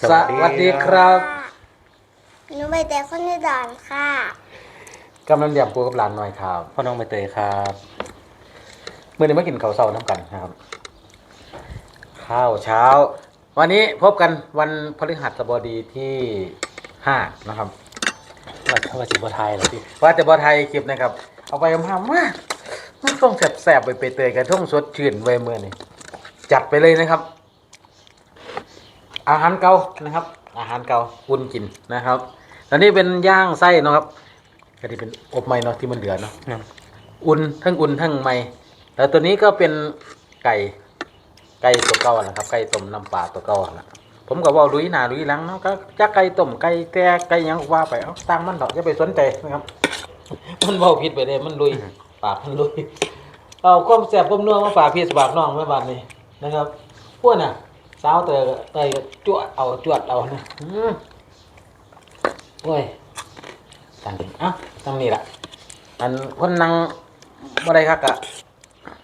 สวัสดีครับหนูใบแต่คนในด่านค่ะกำลังเรียมปูกับหลานหน่อยครับพ่อน้องใบเตยครับเมื่อนี้มากินข้าวเช้าน้ำกันนะครับ ข้าวเช้า วันนี้พบกันวันพฤหัสบดีที่ห้านะครับว่าเขาว่าสิบไทยเหรอพี่ว่าจะบอไทยคลิปนะครับ เอาไปมาว่ามันต้องแสบๆไปไปเตยกันท่องสดชื่นไว้เมื่อนี่จัดไปเลยนะครับ อาหารเก่านะครับ อาหารเก่าอุ่นกินนะครับอันนี้เป็นย่างไส้เนาะครับก็ที่เป็นอบใหม่เนาะที่มันเหลือเนาะนั่นอุ่นทั้งอุ่นทั้งใหม่แล้วตัวนี้ก็เป็นไก่ไก่ตัวเก่านะครับไก่ต้มน้ำปลาตัวเก่านะผมก็เว่าลุยหน้าลุยหลังเนาะก็จะไก่ต้มไก่แต่ไก่หยังว่าไปเอาตั้งมันเถอะจะไปสนใจนะครับ มันเบาผิดไปเลยมันลุยปากมันลุยเอาความแสบความนัวมาฝากพี่สบากน้องไว้บ้านนี้นะครับพวกน่ะ สาวเตยก็เตยก็จวดเอาจวดเอานะอืมโอ้ยตั้งอะตั้งนี่แหละอันคนนั่งบ่ได้คักอะ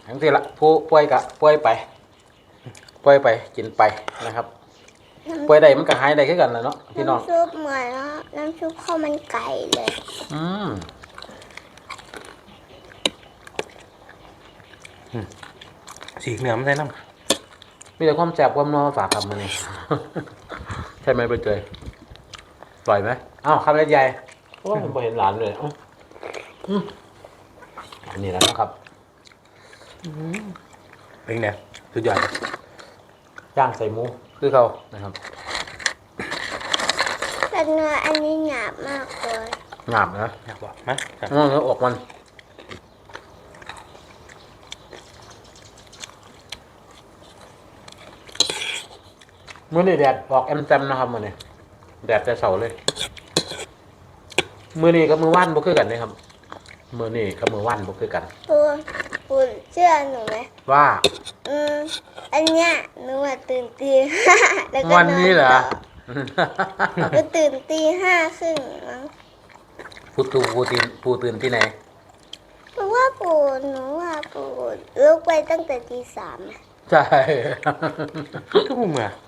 ทั้งที่ละผู้ป่วยกะป่วยไปป่วยไปกินไปนะครับป่วยใดมันก็หายได้คือกันนะเนาะพี่น้องน้ำซุปเหมือนน้ำซุปข้าวมันไก่เลย อืมสีเหนือมันใส่น้ มีแต่ความแสบความนัวมาฝากคำมาเนี่ยใช่ไหมใบเตยปล่อยไหมอ้าวคำเล็กใหญ่โอ้ยผมเห็นหลานเลยอื้ออืมอันนี้แล้วนะครับำเป็นไงสุดยอดย่างใส่หมูคือเขานะครับแต่เนื้ออันนี้หยาบมากเลยงามนะอยากบอกมั้ยอืมแล้วอกมัน มื่อนี้แดดออกแอมแซมนะครับมื่อนี้แดดแต่เสาเลยมือนี้กับมือว่านบ่คือกันเลยครับมือนี้กับมือว่านบ่คือกันปูปูเชื่อหนูไหมว่า อืมอันเนี้ยหนูอะตื่นตีห้าแล้วก็วันนอนนี้เหรอต่อก็ตื่นตีห้าครึ่งมั้งปูตูปูตีนปูตื่นที่ไหนเพราะว่าปูหนูว่าปูลุกไปตั้งแต่ตีสามอะใช่ก็มึงเหมือไ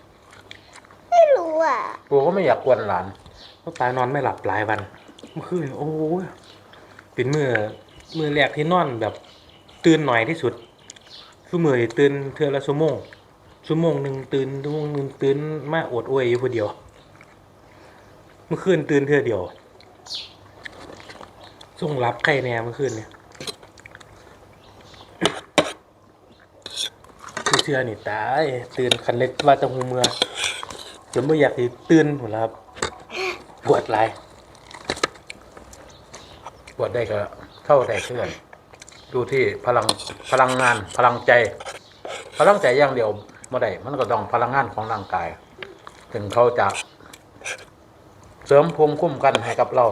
ม่รู้อ่ก็ไม่อยากกวนหลานก็ตายนอนไม่หลับหลายวันเมื่อคืนโอ้ยเป็นมือมือแรกที่นอนแบบตื่นหน่อยที่สุดคือมือตื่นเทือละชั่วโมงชั่วโมงหนึ่งตื่นชั่วโมงหนึ่งตื่นมาอดอวยอยู่คนเดียว เมื่อคืนตื่นเทือเดียวส่งรับใครแน่เมื่อคืนเนี่ยผู้เชื่อนี่ตายตื่นคันเล็กว่าแตะหูเมือ จนไม่อยากสิตื่นหมดแล้วครับปวดไหลายปวดได้ก็เท่าได้เพื่อนดูที่พลังพลังงาน พลังใจ พลังใจอย่างเดียวไม่ได้มันก็ต้องพลังงานของร่างกาย ถึงเขาจะเสริมภูมิคุ้มกันให้กับเรา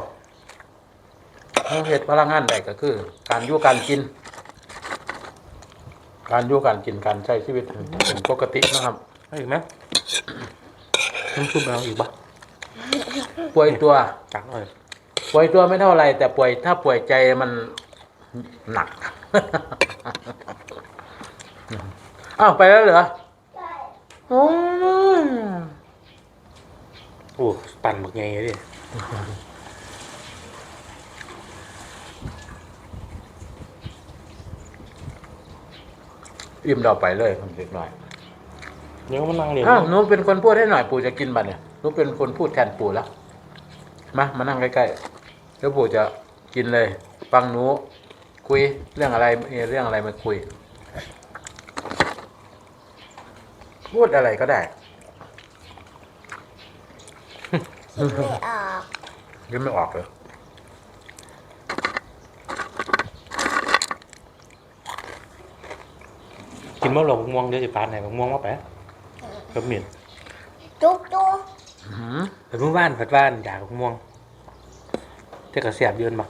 เหตุพลังงานใดก็คือ การยู่การกิน การยู่การกินการใช้ชีวิตเป็นปกตินะครับเอาอีกไหม น้ำซุปเอาอีกปะป่วยตัวจักเลยป่วยตัวไม่เท่าไรแต่ป่วยถ้าป่วยใจมันหนัก อ้าวไปแล้วเหรอโอ้ยโอ้ปั่นหมึกไงดิอิ่มเราไปเลยผมเล็กหน่อย เดี๋ยวมันนั่งเรียนอ้าวหนูเป็นคนพูดให้หน่อยปู่จะกินบัตเนี่ยหนูเป็นคนพูดแทนปู่แล้วมามานั่งใกล้ๆแล้วปู่จะกินเลยฟังหนูคุยเรื่องอะไรมีเรื่องอะไรมาคุย พูดอะไรก็ได้ คิดไม่ออกยังไม่ออกเลย กินมะหลงม่วงเดี๋ยวจะปานไหนมะม่วงมาไป กับเมียนจุ๊กจุ๊กอื้อหือแต่เมื่อวานผัดว่านอยากมะม่วงแต่ก็เสียบเยืนมา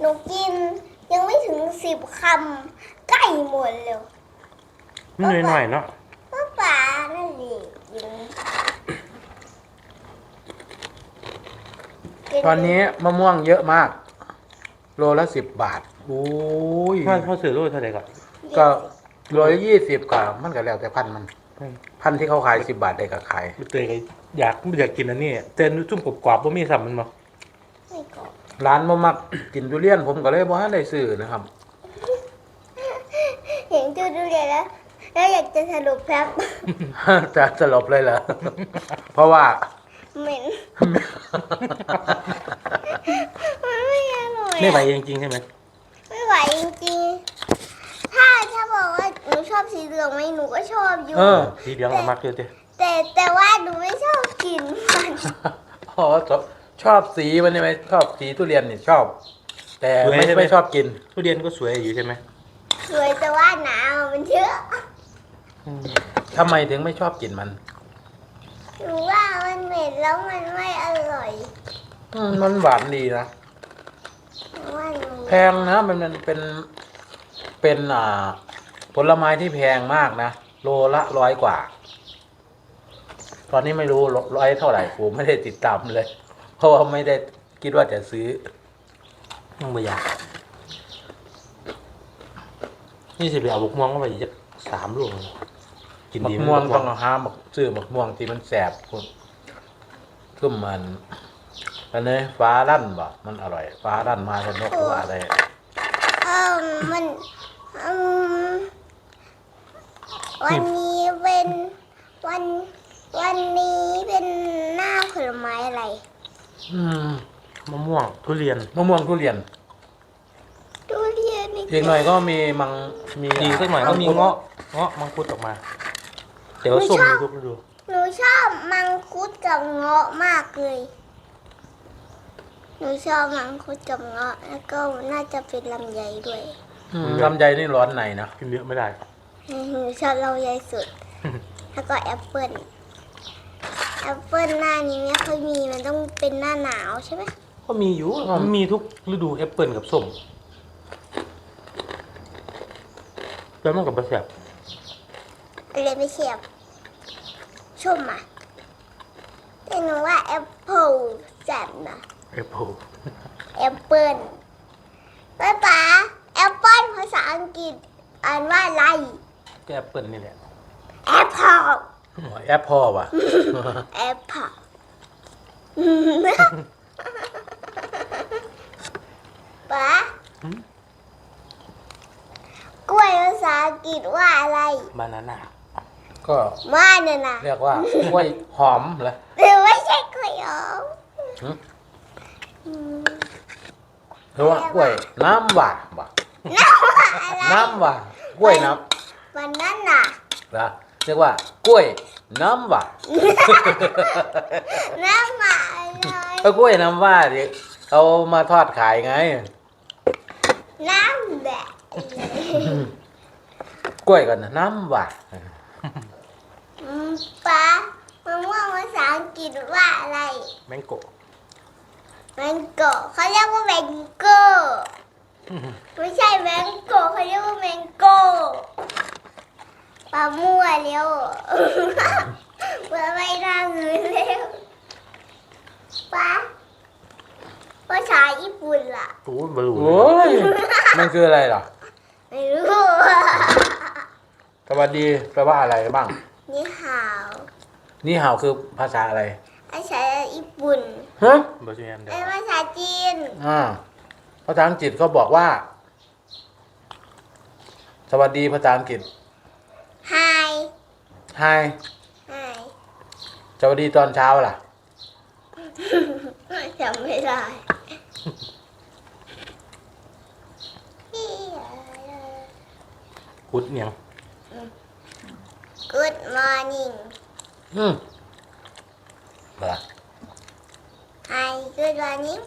หนูกินยังไม่ถึงสิบคำใกล้หมดเลยมันหน่อยๆเนาะป้าป๋านั่นดิกินกิตอนนี้มะม่วงเยอะมาก โลละสิบบาทโอ้ยพ่อพ่อซื้อโลเท่าไหร่ก่อนก็ โลละยี่สิบกว่ามันก็แล้วแต่พันธุ์มันอพันธุ์ที่เขาขายสิบบาทได้ก็ขายไม่เตยก็อยากไม่อยากกินอันนี้เต้นจุ่มกรอบๆว่ามีสัมมันมั้ไม่กรอบร้านบ่มักกินทุเรียนผมก็เลยบ่ทันได้ซื้อนะครับ เห็นจูดูเรียนแล้วแล้วอยากจะสรุปครับ จะสลบเลยเหรอ เพราะว่า เหม็น มันไม่อร่อยไม่ไหวอะจริงๆใช่ไหม ไม่ไหวจริงๆ ถ้าถ้าบอกว่า หนูชอบสีเหลืองไหมหนูก็ชอบอยู่ เออสีเหลืองเอามากเลยเต้แต่แต่ว่าหนูไม่ชอบกินมันอ๋อชอบชอบสีมันใช่ไหมชอบสีทุเรียนนี่ชอบ แต่ไม่ไม่ชอบกินทุเรียนก็สวยอยู่ใช่ไหมสวยแต่ว่าหนาวมันเยอะทำไมถึงไม่ชอบกินมันหนูว่ามันเหม็นแล้วมันไม่อร่อยอืมมันหวานดีนะหนูว่าหนูแพงนะมันมันเป็นเป็นอ่า ผลไม้ที่แพงมากนะ โลละร้อยกว่า ตอนนี้ไม่รู้ร้อยเท่าไหร่ผมไม่ได้ติดตามเลย เพราะว่าไม่ได้คิดว่าจะซื้อยังไม่อยากนี่สิไปเอาบกม่วงเข้าไปอีกจะสามลูกกินมะดีม่วงต้องเอาห้ามซื้อมะม่วงที่มันแสบคุณคือมันอันนี้ฟ้าลั่นบ่มันอร่อย ฟ้าลั่นมาเป็นนกตัวอะไรเออมันอืม วันนี้เป็นวันวันนี้เป็นหน้าผลไม้อะไร อืมมะม่วงทุเรียนมะม่วงทุเรียนทุเรียนนี่อีกหน่อยก็มีมังมีดีสักหน่อยก็มีเงาะเงาะมังคุดออกมาแต่ว่าส้มมีทุกฤดูหนูชอบมังคุดกับเงาะมากเลย หนูชอบมังคุดกับเงาะแล้วก็น่าจะเป็นลำไยด้วยอืมลำไยนี่ร้อนในนะกินเยอะไม่ได้หนู ชอบลำไยสุด แล้วก็แอปเปิ้ลแอปเปิ้ลหน้านี้ไม่ค่อยมีมันต้องเป็นหน้าหนาวใช่ไหมก็มีอยู่มันมีทุกฤดูแอปเปิลกับส้มแล้วมันกับบะแสบอะไรไม่เชียบชมอะแต่หนูว่าแอปเปิลแจ่มนะแอปเปิลแอปเปิ้ลป้าป๋าแอปเปิ้ลภาษาอังกฤษอ่านว่าอะไรก็ แอปเปิลนี่แหละแอปเปิลแอปพ่อว่ะแอปเปิลป๋ากล้วยภาษาอังกฤษว่าอะไรบานาน่าก็ว่าเนี่ยนะเรียกว่ากล้วยหอมเหรอหรือไม่ใช่กล้วยหอมหืมอืมหรือว่ากล้วยน้ำหวานว่ะน้ำว่าอะไรน้ำหวานกล้วยน้วั นนั้นน่ะำเหรอเรียกว่ากล้วยน้ำหวานน้ำว่าอะไรก็กล้วยน้ำว่าดิเขามาทอดขายไง น้ำแดดกล้วยกันนะน้ำหวานอืมป้ามะม่วงภาษาอังกฤษว่าอะไรแมงโกะแมงโก้เขาเรียกว่าแมงโก้ไม่ใช่แมงโก้เขาเรียกว่าแมงโก้ ปลามั่วเร็วเมื่อไม่น่าเงินเร็วป้าภาษาญี่ปุ่นล่ะ โอ้ยบลูโอ้ยมันคืออะไรเหรอไม่รู้ สวัสดีแปลว่าอะไรบ้าง นี่ข่าวนี่ห่าวคือภาษาอะไรภาษาญี่ปุ่นฮะบาเซียนเดียเป็นวภาษาจีน อ่าภาษาอังกฤษเขาบอกว่า สวัสดีภาษาอังกฤษ Hi Hi Hi สวัสดีตอนเช้าล่ะ จำไม่ได้กุดเนี่ยง Good morning อืมเหรอ Hi Good morning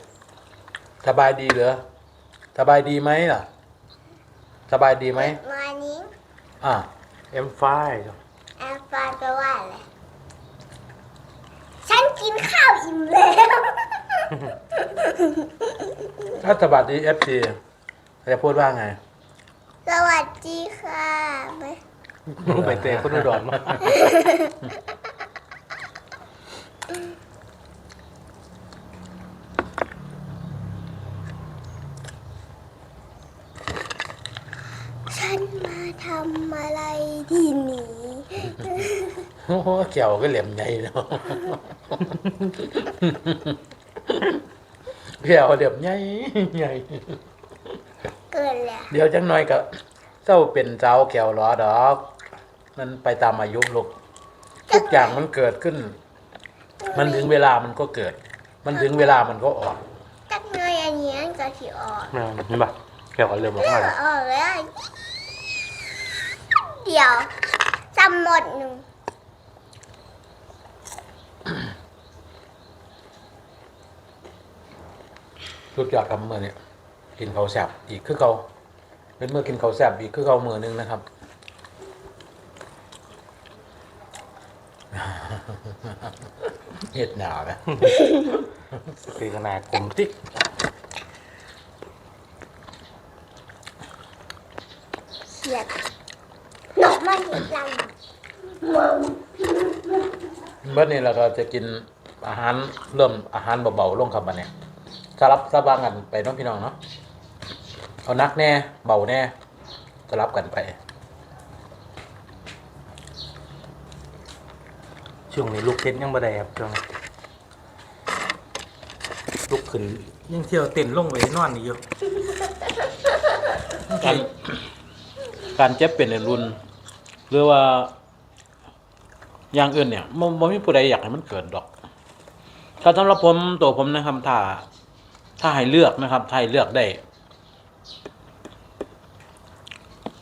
สบายดีเหรอสบายดีไหมล่ะ สบายดีไหม Good morning อ่าเอ็ม ไฟแอปเปิลแปลว่าอะไร ฉันกินข้าวอิ่มแล้ว ถ้าสวัสดีเอฟซีจะพูดว่าไงสวัสดีค่ะไม่ไปเตะคนอุดรมา ฉันมา ทำอะไรที่นี่โอ้โหแก้วก็เหลี่ยมใหญ่เนาะแก้วเหลี่ยมใหญ่ใหญ่เกินแล้วเดี๋ยวจังหน่อยก็เจ้าเป็นเจ้าแก้วหรอดอก มันไปตามอายุลูกทุกอย่างมันเกิดขึ้น มันถึงเวลามันก็เกิด มันถึงเวลามันก็ออกจักหน่อยอันนี้มันก็สิออกแม่นเห็นปะแก้วก็เริ่มออกเลืมาอแล้วออกแล้ว เดี๋ยวจำหมดหนึ่งรุดอยากทำเมื่อเนี่ยกินเขาวแสบอีกคือเขาเป็นเมื่อกินเขาวแสบอีกคือเขามือหนึงนะครับ เห็ดหนาวนะคือกระนากลมติ๊กเสียดหนอก มันเห็นลังเมื่อนี้เราก็จะกินอาหารเริ่มอาหารเบาๆลงครับบัดเนี่ยสลับสบางกันไปเน้องพี่น้องเนาะเอานักแน่เบาแน่สลับกันไปช่วงนี้ลูกเต้นยังบ่ได้ครับช่วงนี้ลูกขึ้นยังเที่ยวเต้นลงไปนอนอีกอยู่การการเจ็บเป็นในรุ่น หรือว่าอย่างอื่นเนี่ยมันบ่มีผู้ใดอยากให้มันเกิดดอก ถ้าสำหรับผมตัวผมนะครับถ้าถ้าให้เลือกนะครับถ้าให้เลือกได้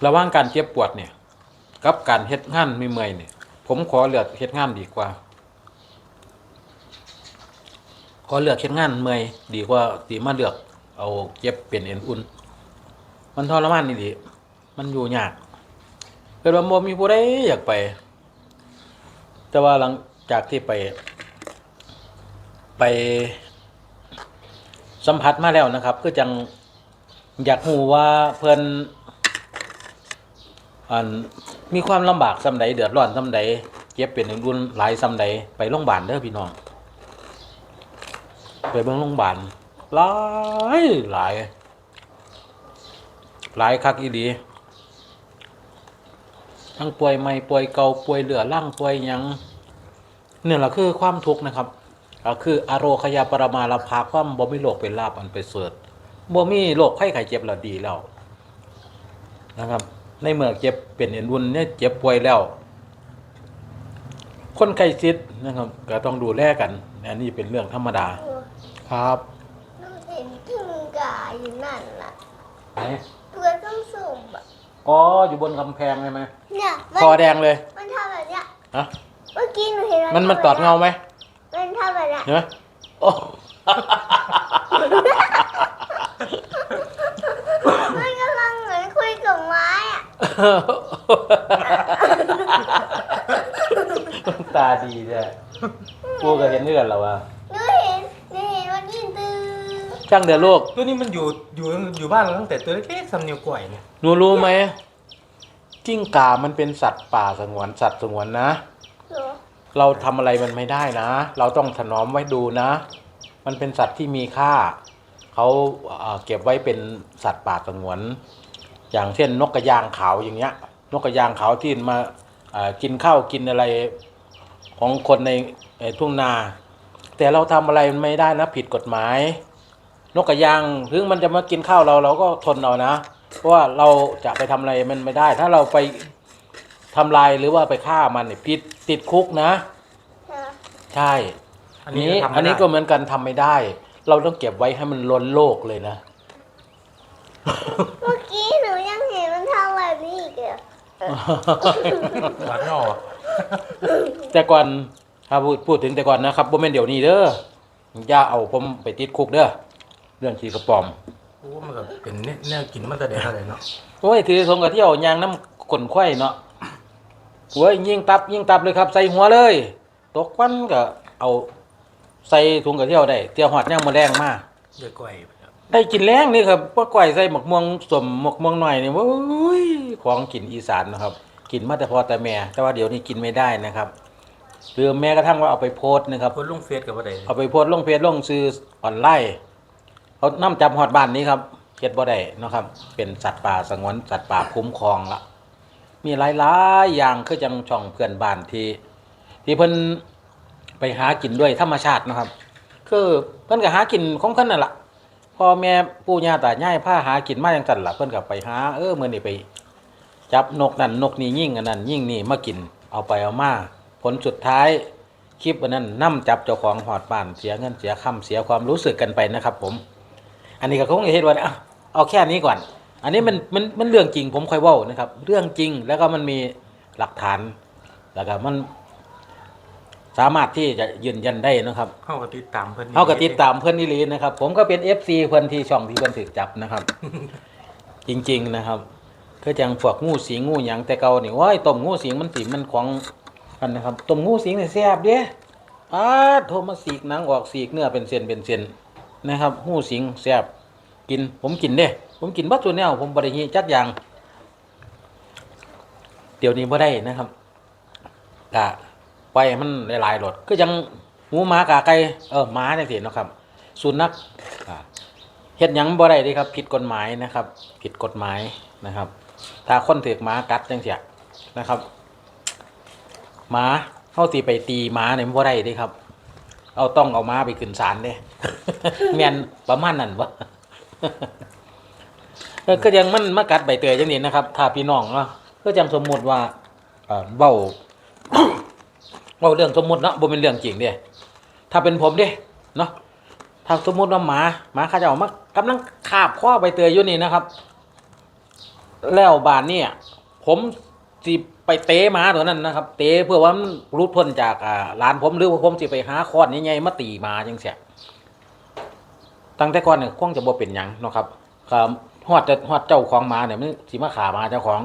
ระหว่างการเจ็บปวดเนี่ย กับการเฮ็ดงานไม่เมื่อยเนี่ย ผมขอเลือกเฮ็ดงานดีกว่า ขอเลือกเฮ็ดงานเมื่อยดีกว่าตีมาเลือก เอาเจ็บเป็นเอ็นอุ่น มันทรมานนี่ดิมันอยู่ยาก กิดว่าบ่มีผู้ใดอยากไป แต่ว่าหลังจากที่ไป ไป สัมผัสมาแล้วนะครับก็จังอยากรู้ว่าเพิ่นอันมีความลำบากซำใดเดือดร้อนซำใดเจ็บเป็นรุนหลายซำใดไปโรงพยาบาลเด้อพี่น้อง ไปเบิ่งโรงพยาบาลหลายหลาย หลายคักอีดี ทั้งป่วยใหม่ป่วยเก่าป่วยเหลือร่างป่วยหยังเนี่ยแหละคือความทุกข์นะครับก็คืออโรคยาปรมาลภาความบ่มีโรคเป็นลาบอันไปเสริฐบ่มีโรคไข้ไข้เจ็บแล้วดีแล้วนะครับ ในเมื่อเจ็บเป็นเอ็นวุ่นเนี่ยเจ็บป่วยแล้ว คนไข้ซิดนะครับ ก็ต้องดูแลกันอันนี้เป็นเรื่องธรรมดาครับน้องเห็นกิ้งก่าอยู่นั่นล่ะ ไหน ตัวต้องสุ่ม อะอ๋อ อยู่บนกำแพงใช่ไหมเนี่ยมัคอแดงเลยมันทำแบบเนี้ยฮะเมื่อกี้หนูเห็นมันมันตอดเงาไหมมันทำแบบเนี้ยเห็นไหมโอ้ มันกำลังเหมือนคุยกับไม้อะตาดีเลยกูก็เห็นเลือดแล้วว่ะหนูเห็นหนูเห็นว่ากินตื้อ ช่างเดือลูกตัวนี้มันอยู่อยู่อยู่บ้านเราตั้งแต่ตัวเล็กๆสำเนียวกล้วยเนี่ยหนูรู้ไหมกิ้งก่ามันเป็นสัตว์ป่าสงวนสัตว์สงวนนะหนูเราทำอะไรมันไม่ได้นะ เราต้องถนอมไว้ดูนะ มันเป็นสัตว์ที่มีค่า เขาเอ่อเก็บไว้เป็นสัตว์ป่าสงวน อย่างเช่นนกกระยางขาวอย่างเงี้ย นกกระยางขาวที่มาเอ่อกินข้าวกินอะไรของคนในเอ่อทุ่งนา แต่เราทำอะไรมันไม่ได้นะ ผิดกฎหมาย นกกระยางถึงมันจะมากินข้าวเราเราก็ทนเอานะ เพราะว่าเราจะไปทำอะไรมันไม่ได้ ถ้าเราไปทำลายหรือว่าไปฆ่ามันเนี่ยผิดติดคุกนะเธอใช่อัอันนนี้นี้ทำไม่อันนี้ได้ก็เหมือนกันทำไม่ได้ เราต้องเก็บไว้ให้มันล้นโลกเลยนะเมื่อกี้หนูยังเห็นมันทำแบบนี้อีกเลยหวานงอแต่ก่อนถ้าพูดพูดถึงแต่ก่อนนะครับบ่แม่นเดี๋ยวนี้เด้ออย่าเอาผมไปติดคุกเด้อเรื่องขี่กระป๋อมโอ้มันก็เป็นแนแนวกินมันแต่เด็กเท่าไหร่เนาะโอ้ยถือทงกระเที่ยวยางน้ำขนควายเนาะโอ้ยยิงตับยิงตับเลยครับ ใส่หัวเลย ตกควันก็เอาใส่ถุงกระเที่ยวได้เที่ยวหอดย่างมาแรงมากเด็กกล้วยได้กินแรงนี่ครับพวกก้อยใส่หมกม่วงสมหมกม่วงหน่อยนี่โอ้ยของกินอีสานนะครับ กินมาแต่พอแต่แม่ แต่ว่าเดี๋ยวนี้กินไม่ได้นะครับหรือแม้กระทั่งว่าเอาไปโพสต์นะครับคนลุงเฟซกับว่าใดเอาไปโพสต์ลงเพจลงซื้อออนไลน์ เขานำจับหอดบ้านนี้ครับเฮ็ดบ่ได้นะครับ เป็นสัตว์ป่าสงวนสัตว์ป่าคุ้มครองละมีหลายๆอย่างคือจังช่องเพื่อนบ้านที่ที่เพิ่นไปหากินด้วยธรรมชาตินะครับ คือเพิ่นก็หากินของเพิ่นนั่นละพ่อแม่ปู่ย่าตายายพาหากินมาจังซั่นละเพิ่นก็ไปหาเออมื้อนี้ไป จับนกนั่นนกนี่ยิ่งอันนั้นยิ่งนี่มากินเอาไปเอามาผลสุดท้ายคลิปอันนั้นนํจับเจ้าของหอดบ้านเสียเงินเสียคำเสียความรู้สึกกันไปนะครับผม อันนี้ก็คงจะเห็นว่าเอาเอาแค่นี้ก่อน อันนี้มันมันมันเรื่องจริงผมค่อยเว้านะครับ เรื่องจริงแล้วก็มันมีหลักฐาน แล้วก็มันสามารถที่จะยืนยันได้นะครับเข้ากับติดตามเพิ่นเขาก็ติดตามเพื่อนนิลีนะครับ ผมก็เป็น FC เพื่อนที่ช่องที่เพื่อนถือจับนะครับ จริง ๆนะครับคือจังพวกงูสิงงูหยังแต่เก่านี่ว้ายต้มงูสิงมันสิมันของอันนะครับต้มงูสิงนี่แซ่บเด้อ้าโทรมาสีกหนังออกสีกเนื้อเป็นเส้นเป็นเส้น นะครับงูสิงแซบกินผมกินเด้ ผมกินบัตตัวแนวผมบริหีจักอย่าง เดี๋ยวนี้บ่ได้นะครับกะไปมันหลายๆรสคือจังหมูหมากาไก่เออหมาจังซี่เนาะครับ สุนัขเฮ็ดยังบ่ได้เด้ครับ ผิดกฎหมายนะครับ ผิดกฎหมายนะครับ ถ้าคนถูกหมากัดจังซี่นะครับหมาเฮาสิไปตีหมาเนี่ยมันบ่ได้เด้ครับ เอาต้องเอาหมาไปขึ้นศาลเด้ แม่นประมาณนั้นบ่ก็ยังมันมากัดใบเตยจังนี้นะครับถ้าพี่น้องเนาะก็จังสมมุติว่าเอ่อเว้าเว้าเรื่องสมมุติเนาะบ่เป็นเรื่องจริงเด้ถ้าเป็นผมเด้เนาะถ้าสมมุติว่าหมาหมาเขาจะเอามากำลังคาบข้อใบเตยอยู่นี่นะครับ แล้วบานเนี่ย ผมสิไปเตะหมาตัวนั้นนะครับ เตะเพื่อว่ามันรุดพ้นจากอ่าร้านผมหรือว่าผมสิไปหาค้อนใหญ่ๆมาตีหมาจังเสีย ตั้งแต่ก่อนเนี่ยคงจะบ่เป็นหยังเนาะครับครับฮอดแต่ฮอดเจ้าของหมาเนี่ยมันสิมาขาหมาเจ้าของ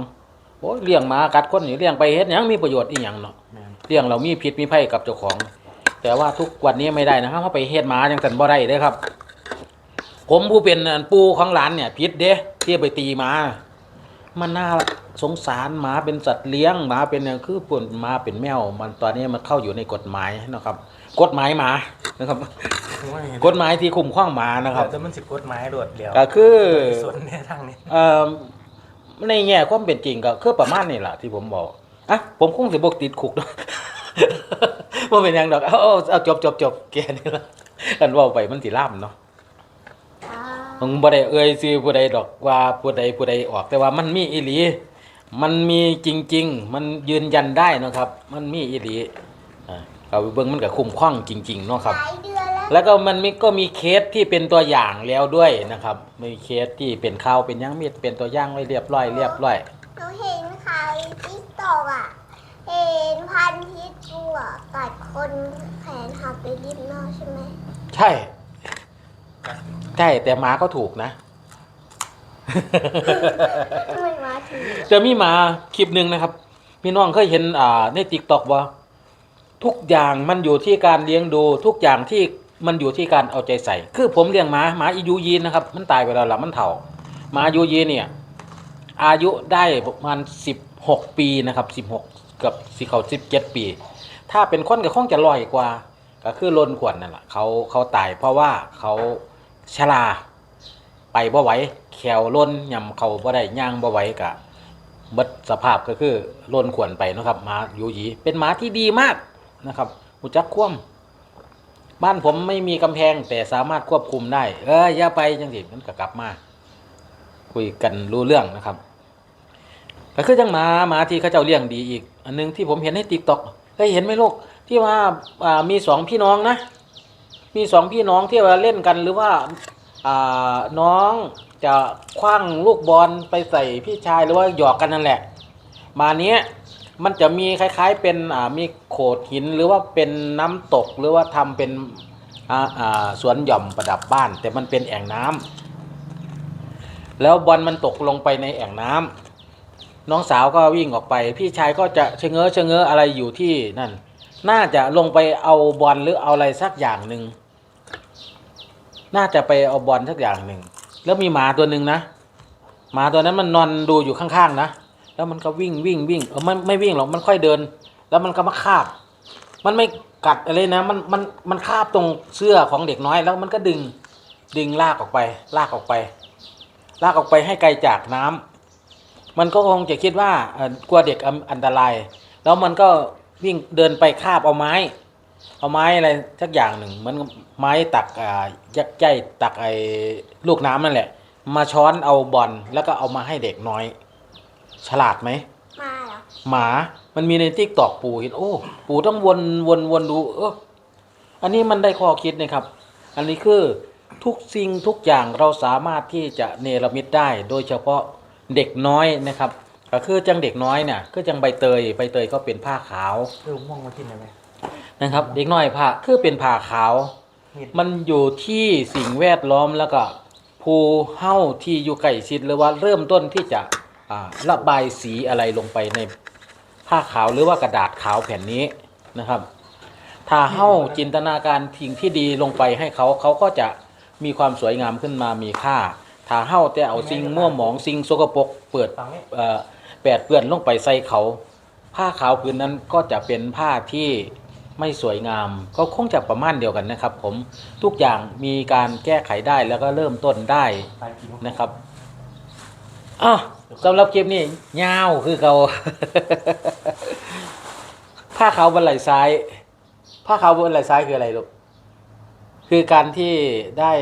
โอ้ยเลี้ยงหมากัดคนนี่เลี้ยงไปเฮ็ดหยังมีประโยชน์อีหยังเนาะแม่น เลี้ยงเรามีพิษมีภัยกับเจ้าของ แต่ว่าทุกวันนี้ไม่ได้นะครับเขาไปเฮ็ดหมาจังสันบ่ได้เด้อครับ ผมผู้เป็นอันปู่ของหลานเนี่ยพิษเด้ที่ไปตีหมา มันน่าสงสารหมาเป็นสัตว์เลี้ยงหมาเป็นอย่างคือปุ่นหมาเป็นแมว มันตอนนี้มันเข้าอยู่ในกฎหมายนะครับ กฎหมายหมานะครับโอ้ยกฎหมายที่คุ้มครองหมานะครับแต่มันสิกฎหมายโดดเดียวก็คือส่วนในทางนี้เอ่อในแง่ความเป็นจริงก็คือประมาณนี้แหละที่ผมบอกอะผมคงสิบกติดคุกเนาะว่าเป็นหยังดอกเอาเอาเอาจบจบจบแกนี่ละกันเว่าไปมันสิล่ามเนาะมึงบ่ได้เอ่ยซื้อผู้ใดดอกว่าผู้ใดผู้ใดออก แต่ว่ามันมีอีหลี มันมีจริง ๆ มันยืนยันได้เนาะครับ มันมีอีหลีอ่า เอาไปเบิ่งมันก็คุ้มครองจริงๆเนาะครับหลายเดือนแล้วแล้วก็มันมีก็มีเคสที่เป็นตัวอย่างแล้วด้วยนะครับ มีเคสที่เป็นข่าวเป็นหยังมีเป็นตัวอย่างไว้เรียบร้อยเรียบร้อยหนูเห็นข่าวติ๊กตอกอะ เห็นพันพิษบัวกัดคนแขนหักไปริมนอกใช่ไหม ใช่ ใช่แต่หมาก็ถูกนะไม่มาถึงจะมีหมาคลิปหนึ่งนะครับ พี่น้องเคยเห็นอ่าในติ๊กต็อกว่า ทุกอย่างมันอยู่ที่การเลี้ยงดู ทุกอย่างที่มันอยู่ที่การเอาใจใส่ คือผมเลี้ยงหมาหมาอียูยีนนะครับ มันตายไปแล้วล่ะมันเถ่าหมาอายูยีนเนี่ย อายุได้ประมาณสิบหกปีนะครับสิบหกกับสิเขาสิบเจ็ดปี ถ้าเป็นคนก็คงจะลอยกว่า ก็คือลนขวดนั่นแหละเขาเขาตายเพราะว่าเขาชราไปบ่ไหวแขวล้นยำเขาบ่ได้ย่างบ่ไหวกะบิดสภาพก็คือล้นขวนไปนะครับหมาอยู่ยีเป็นหมาที่ดีมาก นะครับหูจักคว่ำบ้านผมไม่มีกำแพงแต่สามารถควบคุมได้ เอออย่าไปจังสิมันก็กลับมา คุยกันรู้เรื่องนะครับก็คือจังหมาหมาที่เขาเจ้าเลี้ยงดีอีก อันนึงที่ผมเห็นในติ๊กต็อกเคยเห็นไหมลูกที่ว่าามีสองพี่น้องนะ มีสองพี่น้องที่ว่าเล่นกันหรือว่าอ่าน้องจะคว้างลูกบอลไปใส่พี่ชายหรือว่าหยอกกันนั่นแหละ มาเนี้ย มันจะมีคล้าย ๆ เป็นอ่ามีโขดหินหรือว่าเป็นน้ำตกหรือว่าทำเป็นอ่าอ่าสวนหย่อมประดับบ้าน แต่มันเป็นแอ่งน้ำแล้วบอลมันตกลงไปในแอ่งน้ำน้องสาวก็วิ่งออกไป พี่ชายก็จะเชงเง้อเชงเง้ออะไรอยู่ที่นั่น น่าจะลงไปเอาบอลหรือเอาอะไรสักอย่างหนึ่ง น่าจะไปเอาบอลสักอย่างหนึ่ง แล้วมีหมาตัวหนึ่งนะ หมาตัวนั้นมันนอนดูอยู่ข้างๆนะ แล้วมันก็วิ่งวิ่งวิ่งเออมันไม่วิ่งหรอกมันค่อยเดิน แล้วมันก็มาคาบ มันไม่กัดอะไรนะมันมันมันคาบตรงเสื้อของเด็กน้อย แล้วมันก็ดึงดึงลากออกไป ลากออกไป ลากออกไปให้ไกลจากน้ำมันก็คงจะคิดว่าเออกลัวเด็กอันตราย แล้วมันก็วิ่งเดินไปคาบเอาไม้ เอาไม้อะไรสักอย่างหนึ่งเหมือนไม้ตักอ่ายักษ์ใหญ่ตักไอ้ลูกน้ำนั่นแหละ มาช้อนเอาบอลแล้วก็เอามาให้เด็กน้อย ฉลาดไหมมาเหรอหมา มันมีในติ๊กตอกปู่เห็นโอ้ปู่ต้องวนวนวนดู เอออันนี้มันได้ข้อคิดนะครับ อันนี้คือทุกสิ่งทุกอย่างเราสามารถที่จะเนรมิตได้ โดยเฉพาะเด็กน้อยนะครับก็คือจังเด็กน้อยเนี่ยก็จังใบเตยใบเตยก็เป็นผ้าขาวเออม่วงมากินได้ไหมนะครับ เด็กน้อยผ้าคือเป็นผ้าขาวเห็ดมันอยู่ที่สิ่งแวดล้อมแล้วก็ภูเฮ้าที่อยู่ใกล้ชิดหรือว่าเริ่มต้นที่จะ อ่าระบายสีอะไรลงไปในผ้าขาวหรือว่ากระดาษขาวแผ่นนี้นะครับ ถ้าเฮ้าจินตนาการทิ้งที่ดีลงไปให้เขาเขาก็จะมีความสวยงามขึ้นมามีค่า ถ้าเฮ้าแต่เอาสิ่งมั่วหมองสิ่งสกปรกเปิดฟังนี่เอ่อแปดเปื้อนลงไปใส่เขา ผ้าขาวผืนนั้นก็จะเป็นผ้าที่ไม่สวยงาม ก็คงจะประมาณเดียวกันนะครับ ผมทุกอย่างมีการแก้ไขได้แล้วก็เริ่มต้นได้ไปกินนะครับ อะสำหรับคลิปนี้ยาวคือเขาผ้าขาวบนไหล่ซ้ายผ้าขาวบนไหล่ซ้ายคืออะไรลูกคือการที่ได้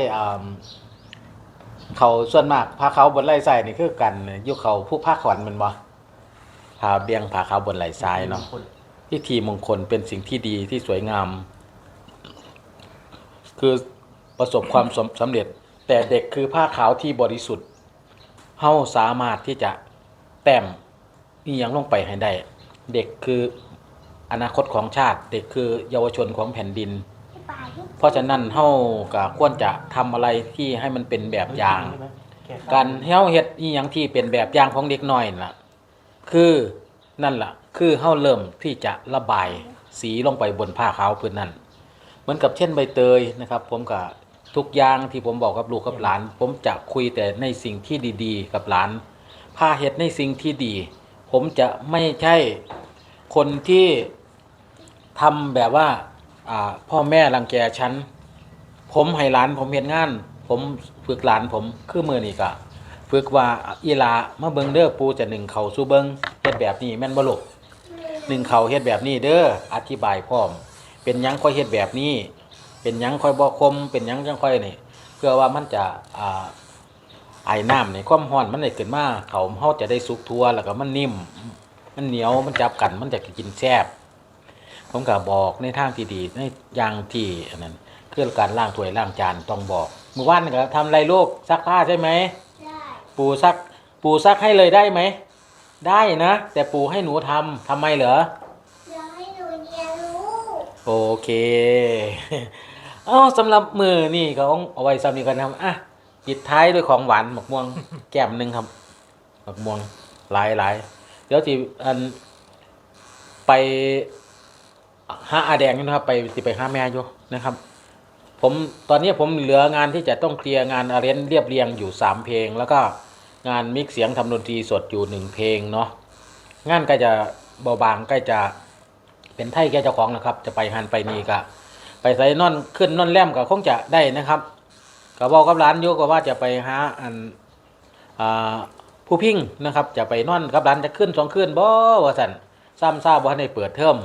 เขาส่วนมากผ้าขาวบนไหล่ซ้ายนี่คือกันยุคเขาผู้ผ้าขวัญมันบ่ผ้าเบียงผ้าขาวบนไหล่ซ้ายเนาะพิธีมงคลเป็นสิ่งที่ดีที่สวยงาม คือประสบความสำสำเร็จ แต่เด็กคือผ้าขาวที่บริสุทธิ์ เฮาสามารถที่จะแต้มนี่ยังลงไปให้ได้ เด็กคืออนาคตของชาติ เด็กคือเยาวชนของแผ่นดิน เพราะฉะนั้นเฮาก็ควรจะทำอะไรที่ให้มันเป็นแบบอย่าง การเฮาเฮ็ดอีหยังที่เป็นแบบอย่างของเด็กน้อยน่ะ คือนั่นล่ะ คือเฮาเริ่มที่จะระบายสีลงไปบนผ้าขาวพื้นนั้น เหมือนกับเช่นใบเตยนะครับ ผมกับ ทุกอย่างที่ผมบอกกับลูกกับหลาน ผมจะคุยแต่ในสิ่งที่ดีๆ กับหลานผ้าเฮ็ดในสิ่งที่ดี ผมจะไม่ใช่คนที่ทำแบบว่าพ่อแม่รังแกฉัน ผมให้หลานผมเห็นงาน ผมฝึกหลานผมคือมือนี่ก็ฝึกว่าอีลามาเบิงเด้อปูจะหนึ่งเขาสู้เบิงเฮ็ดแบบนี้แม่นบ่ลูกหนึ่งเขาเฮ็ดแบบนี้เด้ออธิบายพร้อม เป็นยังค่อยเฮ็ดแบบนี้ เป็นหยังค่อยบ่คมเป็นหยังจังค่อยนี่ เพื่อว่ามันจะอ่าไอ้น้ำในความร้อนมันได้ขึ้นมาเขาเฮาจะได้สุกทั่วแล้วก็มันนิ่ม มันเหนียวมันจับกันมันจะกินแซ่บผมก็บอกในทางที่ดีในอย่างที่อันนั้นเครื่องการล้างถ้วยล้างจานต้องบอกเมื่อวานก็ทำอะไรลูกซักผ้าใช่ไหมได้ปูซักปูซักให้เลยได้ไหมได้นะ แต่ปูให้หนูทำทำไมเหรอเดี๋ยวให้หนูเรียนรู้โอเค เอ้าสำหรับมือนี่ก็ต้องเอาไว้สำนี้กันนะครับอะปิดท้ายด้วยของหวานหมกม่วงแก้มหนึ่งครับหมกม่วงหลายหลายเดี๋ยวที่อันไปหาอาแดงนี่นะครับ ไปสิไปหาแม่อยู่นะครับ ผมตอนนี้ผมเหลืองานที่จะต้องเคลียร์งานอาเรนเรียบเรียงอยู่สามเพลง แล้วก็งานมิกเสียงทำดนตรีสดอยู่หนึ่งเพลงเนาะงานใกล้จะเบาบางใกล้จะเป็นไทยแก่เจ้าของนะครับ จะไปหันไปนี่ก็ ไปใส่นอนขึ้นนอนแล่มก็คงจะได้นะครับก็บอกกับร้านโยก็ว่าจะไปหาอันอ่าผู้พิงนะครับ จะไปนอนกับร้านจะขึ้นสองขึ้นบ่ว่าสันซ้ำซาบ่ทันได้เปิดเทอม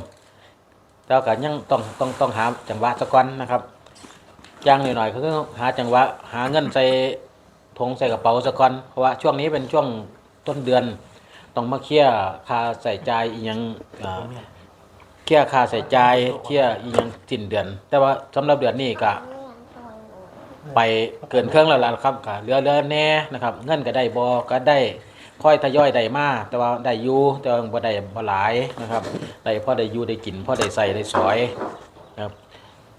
แล้วก็ยังต้องต้องต้องหาจังหวะสะก่อนนะครับย่างหน่อยๆก็คือหาจังหวะหาเงินใส่ทงใส่กระเป๋าซะก่อนเพราะว่าช่วงนี้เป็นช่วงต้นเดือน ต้องมาเคลียร์ค่าใส่ใจยอีหยังอ่า เคลียร์ค่าใส่ใจายเคลียร์อีหยังสิ้นเดือน แต่ว่าสำหรับเดือนนี้ก็ไปเกินเครื่องแล้วล่ะครับก็เหลือเหลือแน่นะครับ เงินก็ได้บ่ก็ได้ค่อยทยอยได้มาแต่ว่าได้อยู่แต่ว่าบ่ได้บ่หลายนะครับได้พอได้อยู่ได้กินพอได้ใส่ได้สอยนะครับ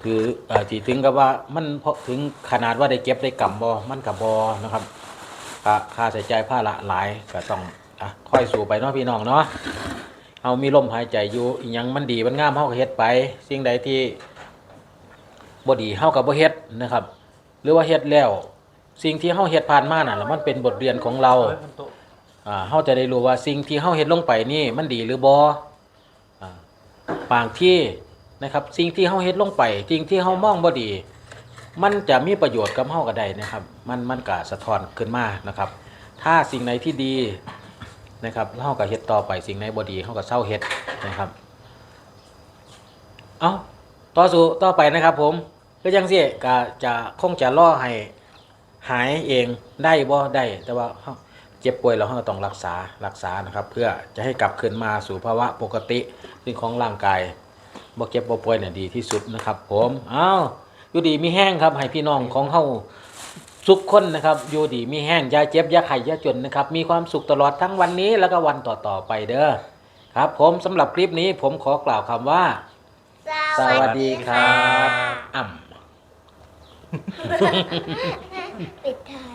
คือเอ่อที่ถึงกับว่ามันพอถึงขนาดว่าได้เก็บได้กำบอมันกับบอนะครับค่าค่าใช้จ่ายผ้าละหลายก็ต้องอะค่อยสู่ไปเนาะพี่น้องเนาะ เอามีลมหายใจอยู่อีหยังมันดีมันงามเฮาก็เฮ็ดไป สิ่งใดที่บ่ดีเฮาก็บ่เฮ็ดนะครับ หรือว่าเฮ็ดแล้ว สิ่งที่เฮาเฮ็ดผ่านมาน่ะแล้วมันเป็นบทเรียนของเราอ่าเฮาจะได้รู้ว่าสิ่งที่เฮาเฮ็ดลงไปนี่มันดีหรือบ่อ่าบางที่นะครับ สิ่งที่เฮาเฮ็ดลงไปสิ่งที่เฮามองบ่ดี มันจะมีประโยชน์กับเฮาก็ได้นะครับ มันมันก็สะท้อนขึ้นมานะครับ ถ้าสิ่งไหนที่ดี นะครับเฮาก็เฮ็ดต่อไปสิ่งไหนบ่ดีเฮาก็เศร้าเฮ็ดนะครับ เอาต่อสู่ต่อไปนะครับผมก็ยังสิก็จะคงจะล่อให้หายเองได้บ่ได้แต่ว่าเจ็บป่วยเราเราต้องรักษารักษานะครับ เพื่อจะให้กลับคืนมาสู่ภาวะปกติซึ่งของร่างกายบ่เจ็บบ่ป่วยเนี่ยดีที่สุดนะครับ ผมอ้าวอยู่ดีมีแห้งครับให้พี่น้องของเฮา ทุกคนนะครับอยู่ดีมีแห้งอย่าเจ็บอย่าไข้อย่าจนนะครับ มีความสุขตลอดทั้งวันนี้แล้วก็วันต่อๆไปเด้อครับ ผมสำหรับคลิปนี้ผมขอกล่าวคำว่า สวัสดีครับ อ่ำ ปิดท้าย